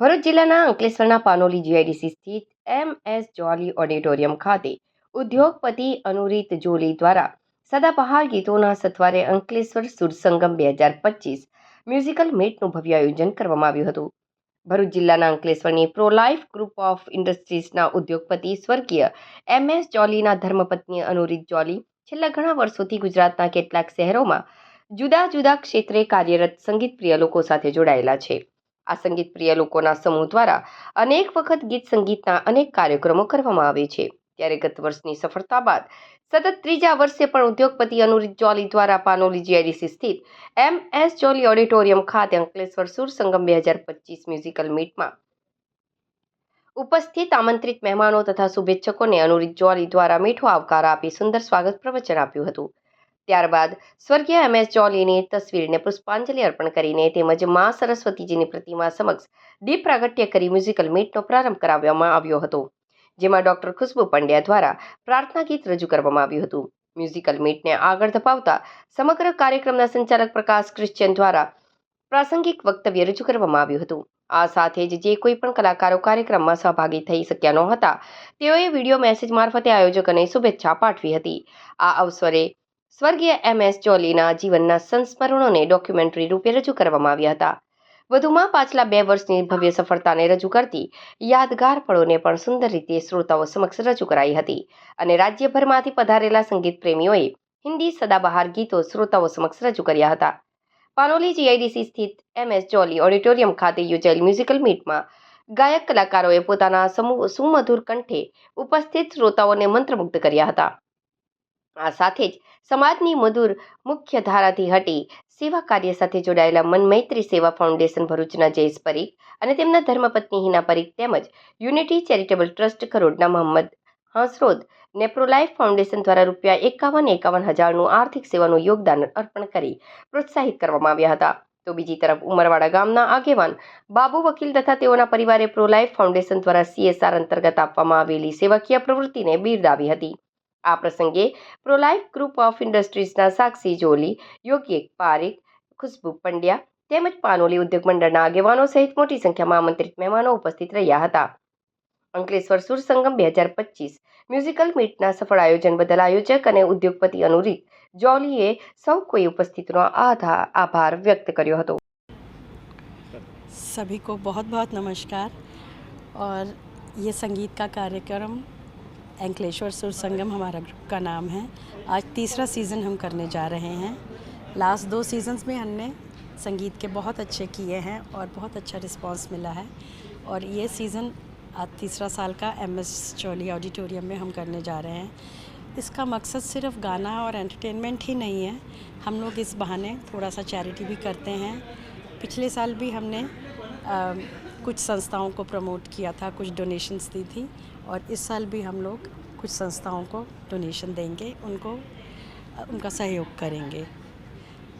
ભરૂચ જિલ્લાના અંકલેશ્વરના પાનોલી જીઆઈડીસી સ્થિત એમ એસ જોલી ઓડિટોરિયમ ખાતે ઉદ્યોગપતિ અનુરીત જોલી દ્વારા સદાબહાર ગીતોના સથવારે અંકલેશ્વર સુરસંગમ બે હજાર પચીસ મ્યુઝિકલ મીટનું ભવ્ય આયોજન કરવામાં આવ્યું હતું. ભરૂચ જિલ્લાના અંકલેશ્વરની પ્રો લાઈફ ગ્રુપ ઓફ ઇન્ડસ્ટ્રીઝના ઉદ્યોગપતિ સ્વર્ગીય એમ એસ જોલીના ધર્મપત્ની અનુરીત જોલી છેલ્લા ઘણા વર્ષોથી ગુજરાતના કેટલાક શહેરોમાં જુદા જુદા ક્ષેત્રે કાર્યરત સંગીત પ્રિય લોકો સાથે જોડાયેલા છે. આ સંગીત પ્રિય લોકોના સમૂહ દ્વારા અનેક વખત ગીત સંગીતના અનેક કાર્યક્રમો કરવામાં આવે છે. ત્યારે ગત વર્ષની સફળતા બાદ સતત ત્રીજા વર્ષે પણ ઉદ્યોગપતિ અનુરીત જોલી દ્વારા પાનોલી જીઆઈડીસી સ્થિત એમ એસ જોલી ઓડિટોરિયમ ખાતે અંકલેશ્વર સુર સંગમ બે હજાર પચીસ મ્યુઝિકલ મીટમાં ઉપસ્થિત આમંત્રિત મહેમાનો તથા શુભેચ્છકોને અનુરીત જોલી દ્વારા મીઠો આવકાર આપી સુંદર સ્વાગત પ્રવચન આપ્યું હતું. ત્યારબાદ સ્વર્ગીય એમ. એસ. જોલીની તસવીરને પુષ્પાંજલિ અર્પણ કરીને તેમજ મા સરસ્વતીજીની પ્રતિમા સમક્ષ દીપ પ્રાગટ્ય કરી મ્યુઝિકલ મીટનો પ્રારંભ કરાવવામાં આવ્યો હતો, જેમાં ડોક્ટર ખુશ્બુ પંડ્યા દ્વારા પ્રાર્થના ગીત રજૂ કરવામાં આવ્યું હતું. મ્યુઝિકલ મીટને આગળ ધપાવતા સમગ્ર કાર્યક્રમના સંચાલક પ્રકાશ ક્રિશ્ચિયન દ્વારા પ્રાસંગિક વક્તવ્ય રજૂ કરવામાં આવ્યું હતું. આ સાથે જ જે કોઈ પણ કલાકારો કાર્યક્રમમાં સહભાગી થઈ શક્યા ન હતા તેઓએ વીડિયો મેસેજ મારફતે આયોજકોને શુભેચ્છા પાઠવી હતી. આ અવસરે સ્વર્ગીય એમ. એસ. જોલીના જીવનના સંસ્મરણોને ડોક્યુમેન્ટરી રૂપે રજૂ કરવામાં આવ્યા હતા. વધુમાં પાછલા બે વર્ષની ભવ્ય સફળતાને રજૂ કરતી યાદગાર પળોને પણ સુંદર રીતે શ્રોતાઓ સમક્ષ રજૂ કરાઈ હતી અને રાજ્યભરમાંથી પધારેલા સંગીત પ્રેમીઓએ હિન્દી સદાબહાર ગીતો શ્રોતાઓ સમક્ષ રજૂ કર્યા હતા. પાનોલી જીઆઈડીસી સ્થિત એમ. એસ. જોલી ઓડિટોરિયમ ખાતે યોજાયેલ મ્યુઝિકલ મીટમાં ગાયક કલાકારોએ પોતાના સુમધુર કંઠે ઉપસ્થિત શ્રોતાઓને મંત્રમુગ્ધ કર્યા હતા. આ સાથે જ સમાજની મધુર મુખ્ય ધારાથી હટી સેવા કાર્ય સાથે જોડાયેલા મન મૈત્રી સેવા ફાઉન્ડેશન ભરૂચના જયેશ પરીખ અને તેમના ધર્મપત્ની હિના પરીખ તેમજ યુનિટી ચેરિટેબલ ટ્રસ્ટ કરોડના મોહમ્મદ હાંસરોદ નેપ્રોલાઇફ ફાઉન્ડેશન દ્વારા રૂપિયા એકાવન એકાવન હજારનું આર્થિક સેવાનું યોગદાન અર્પણ કરી પ્રોત્સાહિત કરવામાં આવ્યા હતા. તો બીજી તરફ ઉમરવાડા ગામના આગેવાન બાબુ વકીલ તથા તેઓના પરિવારે પ્રોલાઇફ ફાઉન્ડેશન દ્વારા સીએસઆર અંતર્ગત આપવામાં આવેલી સેવાકીય પ્રવૃત્તિને બિરદાવી હતી. આ પ્રસંગે પ્રોલાઇફ ગ્રુપ ઓફ ઇન્ડસ્ટ્રીઝના સાક્ષી જોલી યોગી પારીખ ખુશ્બુ પંડ્યા તેમજ પાનોલી ઉદ્યોગ મંડળના આગેવાનો સહિત મોટી સંખ્યામાં આમંત્રિત મહેમાનો ઉપસ્થિત રહ્યા હતા અંકલેશ્વર સુર સંગમ બે હજાર પચીસ મ્યુઝિકલ મીટના સફળ આયોજન બદલ આયોજક અને ઉદ્યોગપતિ અનુરીત જોલીએ સૌ કોઈ ઉપસ્થિતનો આધા આભાર વ્યક્ત કર્યો હતો सभी को बहुत बहुत नमस्कार और ये संगीत का कार्यक्रम एंकलेश्वर सुर संगम हमारा ग्रुप का नाम है। आज तीसरा सीज़न हम करने जा रहे हैं। लास्ट दो सीज़न्स में हमने संगीत के बहुत अच्छे किए हैं और बहुत अच्छा रिस्पांस मिला है। और ये सीज़न आज तीसरा साल का एम एस चौली ऑडिटोरियम में हम करने जा रहे हैं। इसका मकसद सिर्फ़ गाना और एंटरटेनमेंट ही नहीं है। हम लोग इस बहाने थोड़ा सा चैरिटी भी करते हैं। पिछले साल भी हमने आ, कुछ संस्थाओं को प्रमोट किया था, कुछ डोनेशंस दी थी और इस साल भी हम लोग कुछ संस्थाओं को डोनेशन देंगे, उनको, उनका सहयोग करेंगे।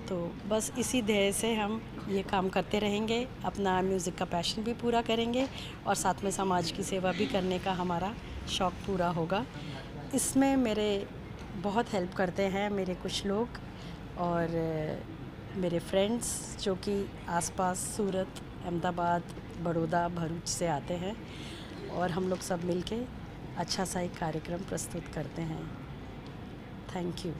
तो बस इसी ध्येय से हम ये काम करते रहेंगे, अपना म्यूज़िक का पैशन भी पूरा करेंगे और साथ में समाज की सेवा भी करने का हमारा शौक़ पूरा होगा। इसमें मेरे बहुत हेल्प करते हैं मेरे कुछ लोग और मेरे फ्रेंड्स जो कि आसपास, सूरत, अहमदाबाद बड़ौदा भरूच से आते हैं और हम लोग सब मिलके अच्छा सा एक कार्यक्रम प्रस्तुत करते हैं थैंक यू